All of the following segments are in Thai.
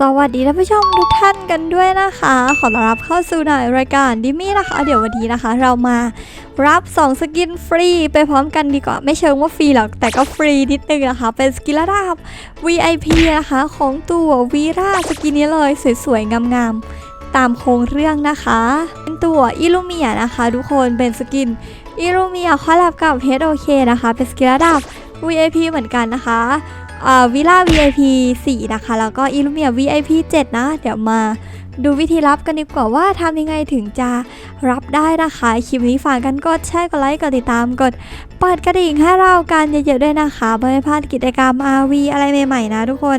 สวัสดีท่านผู้ชมทุกท่านกันด้วยนะคะ ขอต้อนรับเข้าสู่ในรายการดิมี่นะคะ เดี๋ยววันนี้นะคะ เรามารับ 2 สกินฟรีไปพร้อมกันดีกว่า ไม่เชิงว่าฟรีหรอก แต่ก็ฟรีนิดนึงนะคะ เป็นสกินระดับ VIP นะคะ ของตัววีราสกินนี้เลย สวยๆ งามๆ ตามโครงเรื่องนะคะ เป็นตัวอิลูเมียนะคะ ทุกคนเป็นสกิน อิลูเมียคอลแลบกับ HOK นะคะ เป็นสกินระดับ VIP เหมือนกันนะคะวิล่า VIP 4 นะคะ แล้วก็อิลูเมีย VIP 7 นะ เดี๋ยวมาดูวิธีรับกันดีกว่าว่าทำยังไงถึงจะรับได้นะคะ คลิปนี้ฝากกันกดแชร์กดไลค์กดติดตามกดเปิดกระดิ่งให้เรากันเยอะๆด้วยนะคะเพื่อไม่พลาดกิจกรรม RV อะไรใหม่ๆนะทุกคน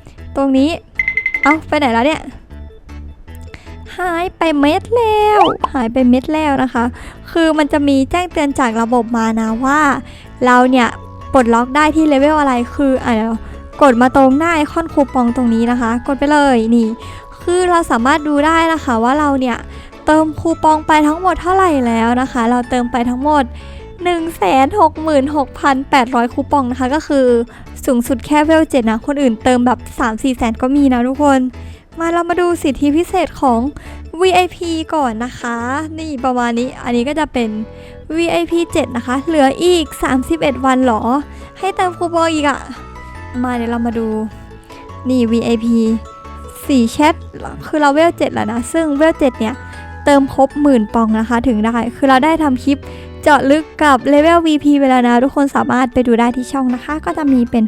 ตรงนี้ เอ้าไปไหนแล้วเนี่ย หายไปเม็ดแล้ว หายไปเม็ดแล้วนะคะ คือมันจะมีแจ้งเตือนจากระบบมานะว่า เราเนี่ยปลดล็อกได้ที่เลเวลอะไร คืออะเดี๋ยวกดมาตรงหน้าไอคอนคูปองตรงนี้นะคะ กดไปเลยนี่ คือเราสามารถดูได้นะคะว่าเราเนี่ยเติมคูปองไปทั้งหมดเท่าไหร่แล้วนะคะ เราเติมไปทั้งหมด 166,800 คูปองนะคะ ก็คือสูงสุดแค่เวลเจ็ดนะ คนอื่นเติมแบบ 3-4แสนก็มีนะทุกคน มาเรามาดูสิทธิพิเศษของ VIP ก่อนนะคะ นี่ประมาณนี้อันนี้ก็จะเป็น VIP 7 นะคะ เหลืออีก 31 วันเหรอ ให้เติมคูปองอีกอะมาเดี๋ยวเรามาดู นี่ VIP 4แชทคือเราเวล7แล้วนะ ซึ่งเวล7เนี่ย เติมครบหมื่นปองนะคะถึงได้ คือเราได้ทำคลิป เจาะลึกกับเลเวล VP ไปแล้วนะทุกคนสามารถไปดูได้ที่ช่องนะคะ ก็จะมีเป็น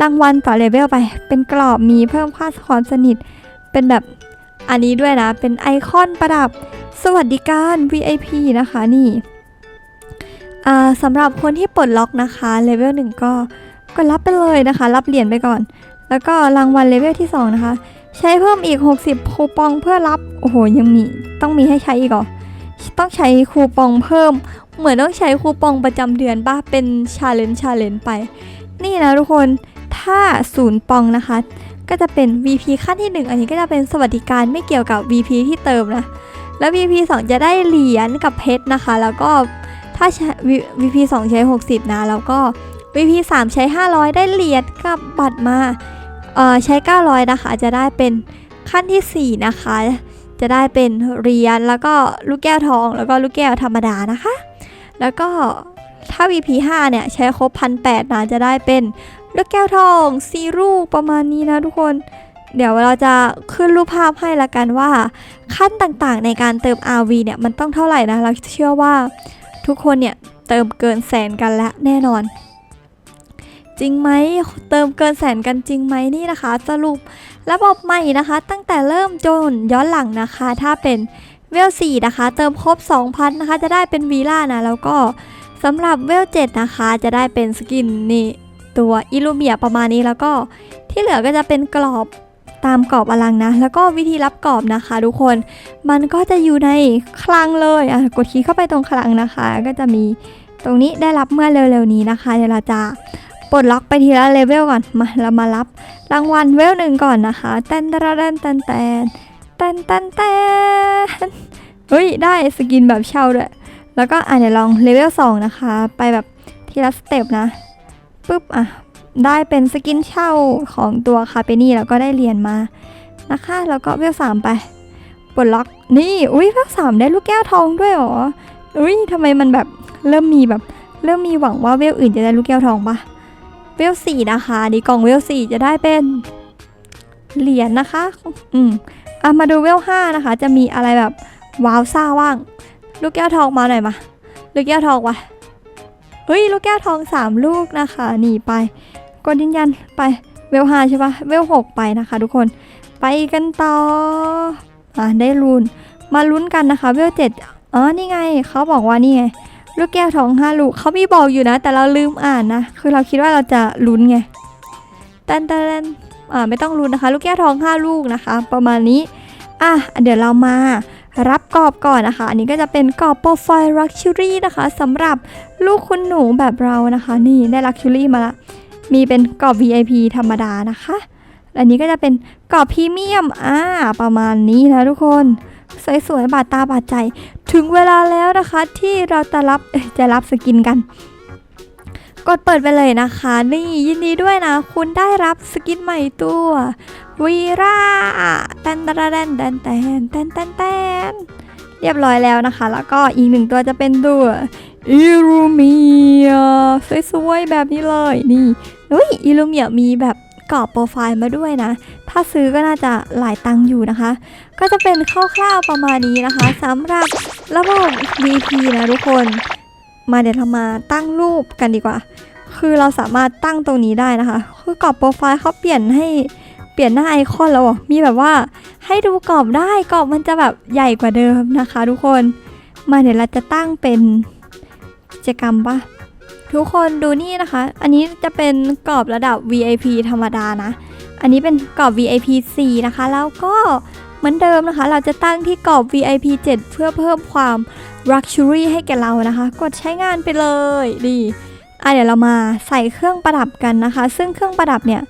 รางวัลต่อเลเวลไป เป็นกรอบมีเพิ่มค่าความสนิท เป็นแบบอันนี้ด้วยนะ เป็นไอคอนประดับสวัสดิการ VIP นะคะนี่สำหรับคนที่ปลดล็อกนะคะเลเวลหนึ่งก็ก็รับไปเลยนะคะ รับเหรียญไปก่อน แล้วก็รางวัลเลเวลที่ 2 นะคะ ใช้เพิ่มอีก 60 คูปองเพื่อรับ โอ้โห ยังมีต้องมีให้ใช้อีกเหรอ ต้องใช้คูปองเพิ่ม เหมือนต้องใช้คูปองประจำเดือนป่ะเป็นชาเลนจ์ชาเลนจ์ไป นี่นะทุกคนถ้าศูนย์ปองนะคะ ก็จะเป็น VP ขั้นที่ 1 อันนี้ก็จะเป็นสวัสดิการไม่เกี่ยวกับ VP ที่เติมนะ แล้ว VP 2 จะได้เหรียญกับเพชรนะคะ แล้วก็ถ้า VP 2 ใช้ 60 นะ แล้วก็ VP 3 ใช้ 500 ได้เหรียญกับบัตรมาเอ่อใช้ 900 นะคะ จะได้เป็นขั้นทีสี่4 นะคะ จะได้เป็นเหรียญแล้วก็ลูกแก้วทอง แล้วก็ลูกแก้วธรรมดานะคะ แล้วก็ถ้า VP 5เนี่ย ใช้ครบพันแนะจะได้เป็นลูกแก้วทองซีรูกประมาณนี้นะทุกคน เดี๋ยวเราจะขึ้นรูปภาพให้ละกันว่า ขั้นต่างๆในการเติม RV เนี่ย มันต้องเท่าไหร่นะ เราเชื่อว่าทุกคนเนี่ย เติมเกินแสนกันแล้วแน่นอน จริงไหมเติมเกินแสนกันจริงไหมนี่นะคะ สรุประบบใหม่นะคะ ตั้งแต่เริ่มจนย้อนหลังนะคะ ถ้าเป็น เวล4นะคะ เติมครบ 2,000 นะคะ จะได้เป็นวีล่านะ แล้วก็สำหรับเวล7นะคะ จะได้เป็นสกินนี่ตัวอิลูเมียประมาณนี้แล้วก็ที่เหลือก็จะเป็นกรอบตามกรอบอลังนะ แล้วก็วิธีรับกรอบนะคะทุกคน มันก็จะอยู่ในคลังเลยอะกดคลิกเข้าไปตรงคลังนะคะ ก็จะมีตรงนี้ได้รับเมื่อเร็วๆนี้นะคะเดี๋ยวเราจะปลดล็อกไปทีละเลเวลก่อนมาเรามารับรางวัลเวลหนึ่งก่อนนะคะแตนตระแตนแตนแตน ตนแตนแตนเฮ้ย ได้สกินแบบเช่าด้วย แล้วก็อะเดี๋ยวลองเลเวลสองนะคะ ไปแบบทีละสเต็ปนะปุ๊บ อะ ได้เป็นสกินเช่าของตัวคาเปนี่แล้วก็ได้เหรียญมานะคะ แล้วก็เวลสามไปปลดล็อกนี่อุ้ยเวลสามได้ลูกแก้วทองด้วยเหรออุ้ยทำไมมันแบบเริ่มมีแบบ เริ่มมีหวังว่าเวลอื่นจะได้ลูกแก้วทองปะเวลสี่นะคะดีกล่องเวลสี่จะได้เป็นเหรียญนะคะ อืม อะมาดูเวลห้านะคะ จะมีอะไรแบบว้าวซ่าว่าง ลูกแก้วทองมาหน่อยมาลูกแก้วทองวะเฮ้ยลูกแก้วทองสามลูกนะคะหนีไปกดยืนยันไปเวลห้าใช่ปะเวลหกไปนะคะทุกคนไปกันต่ออะได้ลุ้นมาลุ้นกันนะคะเวลเจ็ดอ๋อนี่ไงเขาบอกว่านี่ไงลูกแก้วทองห้าลูกเขามีบอกอยู่นะ แต่เราลืมอ่านนะ คือเราคิดว่าเราจะลุ้นไงตันตันตน ไม่ต้องลุ้นนะคะ ลูกแก้วทองห้าลูกนะคะ ประมาณนี้อะเดี๋ยวเรามารับกรอบก่อนนะคะ อันนี้ก็จะเป็นกรอบโปรไฟล์ลักชัวรี่นะคะสำหรับลูกคุณหนูแบบเรานะคะ นี่ได้ลักชัวรี่มาละมีเป็นกรอบ VIP ธรรมดานะคะอันนี้ก็จะเป็นกรอบพรีเมียมอ่าประมาณนี้นะทุกคนสวยๆบาดตาบาดใจ ถึงเวลาแล้วนะคะที่เราจะรับจะรับสกินกัน กดเปิดไปเลยนะคะ นี่ยินดีด้วยนะ คุณได้รับสกินใหม่ตัววีราแตนตะแตนแตนแตนแตนแตนแตนเรียบร้อยแล้วนะคะ แล้วก็อีกหนึ่งตัวจะเป็นตัวอิรูเมียสวยๆแบบนี้เลยนี่อุ้ยอิรูเมียมีแบบกรอบโปรไฟล์มาด้วยนะ ถ้าซื้อก็น่าจะหลายตังค์อยู่นะคะ ก็จะเป็นคร่าวๆประมาณนี้นะคะสำหรับระบบ VP นะทุกคน มาเดี๋ยวเรามาตั้งรูปกันดีกว่า คือเราสามารถตั้งตรงนี้ได้นะคะ คือกรอบโปรไฟล์เขาเปลี่ยนให้เปลี่ยนหน้าไอคอนแล้วมีแบบว่าให้ดูกรอบได้กรอบมันจะแบบใหญ่กว่าเดิมนะคะ ทุกคน มาเดี๋ยวเราจะตั้งเป็นกิจกรรมปะทุกคนดูนี่นะคะ อันนี้จะเป็นกรอบระดับ VIP ธรรมดานะ อันนี้เป็นกรอบ VIP 4 นะคะ แล้วก็ เหมือนเดิมนะคะ เราจะตั้งที่กรอบ VIP 7 เพื่อเพิ่มความ Luxury ให้แก่เรานะคะ กดใช้งานไปเลยดีอะเดี๋ยวเรามาใส่เครื่องประดับกันนะคะ ซึ่งเครื่องประดับเนี่ย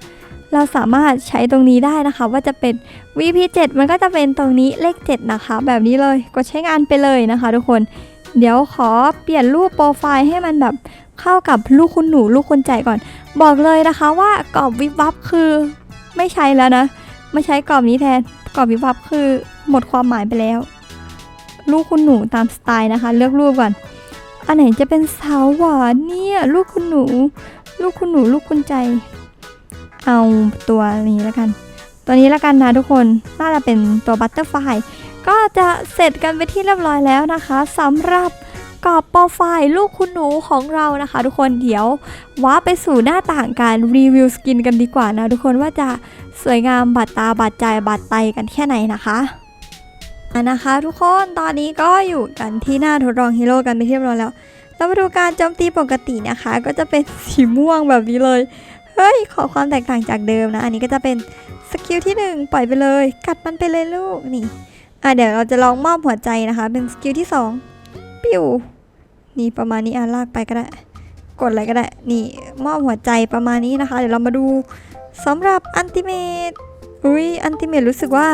เราสามารถใช้ตรงนี้ได้นะคะ ว่าจะเป็น VP 7มันก็จะเป็นตรงนี้เลข 7 นะคะ แบบนี้เลยกดใช้งานไปเลยนะคะ ทุกคนเดี๋ยวขอเปลี่ยนรูปโปรไฟล์ให้มันแบบเข้ากับลูกคุณหนูลูกคุณใจก่อน บอกเลยนะคะว่ากรอบวิบวับคือไม่ใช้แล้วนะ ไม่ใช้กรอบนี้แทน กรอบวิบวับคือหมดความหมายไปแล้ว ลูกคุณหนูตามสไตล์นะคะ เลือกรูปก่อน อันไหนจะเป็นสาวหวานเนี่ยลูกคุณหนู ลูกคุณหนูลูกคุณใจ เอาตัวนี้แล้วกัน ตัวนี้แล้วกันนะทุกคนน่าจะเป็นตัวบัตเตอร์ไฟก็จะเสร็จกันไปที่เรียบร้อยแล้วนะคะสำหรับ กรอบโปรไฟล์ลูกคุณหนูของเรานะคะ ทุกคนเดี๋ยวว้าไปสู่หน้าต่างการรีวิวสกินกันดีกว่านะทุกคนว่าจะสวยงามบาดตาบาดใจบาดไตกันแค่ไหนนะคะอะนะคะทุกคนตอนนี้ก็อยู่กันที่หน้าทดลองฮีโร่กันไปที่เรียบร้อยแล้วเรามาดูการโจมตีปกตินะคะ ก็จะเป็นสีม่วงแบบนี้เลยเฮ้ยขอความแตกต่างจากเดิมนะ อันนี้ก็จะเป็นสกิลที่ 1 ปล่อยไปเลย กัดมันไปเลยลูกนี่อะเดี๋ยวเราจะลองมอบหัวใจนะคะ เป็นสกิลที่ 2 ปิว นี่ประมาณนี้อะลากไปก็ได้ กดอะไรก็ได้ นี่มอบหัวใจประมาณนี้นะคะ เดี๋ยวเรามาดูสำหรับอันติเมตอุ้ยอันติเมตรู้สึกว่า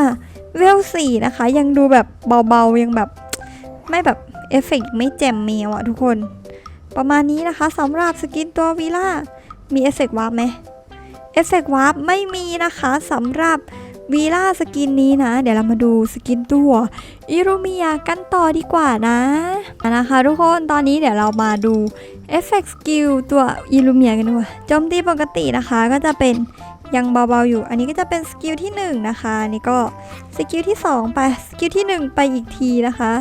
เวลสี่นะคะ ยังดูแบบเบาๆยังแบบไม่แบบเอฟเฟกต์ไม่แจ่มเมียวอะทุกคน ประมาณนี้นะคะสำหรับสกินตัววีล่ามีเอฟเฟกต์วาร์ปไหมเอฟเฟกต์วาร์ปไม่มีนะคะสำหรับ วีล่าสกินนี้นะ เดี๋ยวเรามาดูสกินตัวอิรุมิยากันต่อดีกว่านะอะนะคะทุกคนตอนนี้เดี๋ยวเรามาดูเอฟเฟกต์สกิลตัวอิรุมิยากันดีกว่าโจมตีปกตินะคะก็จะเป็นยังเบาๆอยู่ อันนี้ก็จะเป็นสกิลที่1นะคะนนี่ก็สกิลที่ 2 ไปสกิลที่ 1 ไปอีกทีนะคะ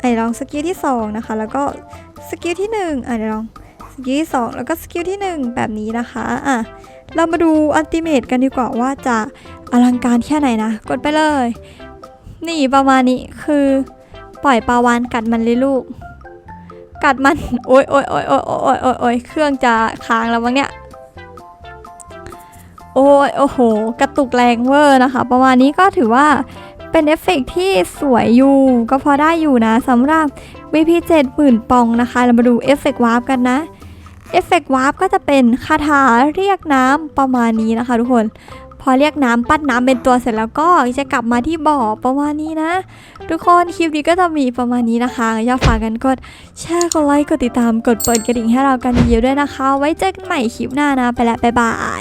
ไอ้ลองสกิลที่2นะคะแล้วก็สกิลที่1อะเดี๋ยวลองสกิลที่2แล้วก็สกิลที่ 1 แบบนี้นะคะอะเรามาดูอัลติเมตกันดีกว่าว่าจะ อลังการแค่ไหนนะ กดไปเลย นี่ประมาณนี้คือปล่อยปลาวานกัดมันเลยลูก กัดมัน โอ้ยโอ้ยโอ้ยโอ้ยโอ้ยโอ้ยโอ้ยเครื่องจะค้างแล้วมั้งเนี่ย โอ้ยโอ้โห กระตุกแรงเวอร์นะคะ ประมาณนี้ก็ถือว่าเป็นเอฟเฟกต์ที่สวยอยู่ ก็พอได้อยู่นะสำหรับ VP 70,000ปองนะคะ เรามาดูเอฟเฟกต์วาร์ปกันนะเอฟเฟกต์วาร์ปก็จะเป็นคาถาเรียกน้ำประมาณนี้นะคะทุกคน อเรียกน้ำปั้นน้ำเป็นตัวเสร็จแล้วก็จะกลับมาที่บ่อประมาณนี้นะ ทุกคนคลิปนี้ก็จะมีประมาณนี้นะคะอย่าฝากกันกดแชร์กดไลค์กดติดตามกดเปิดกระดิ่งให้เรากันเยอะๆด้วยนะคะ ไว้เจอกันใหม่คลิปหน้านะ ไปแล้วบ๊ายบาย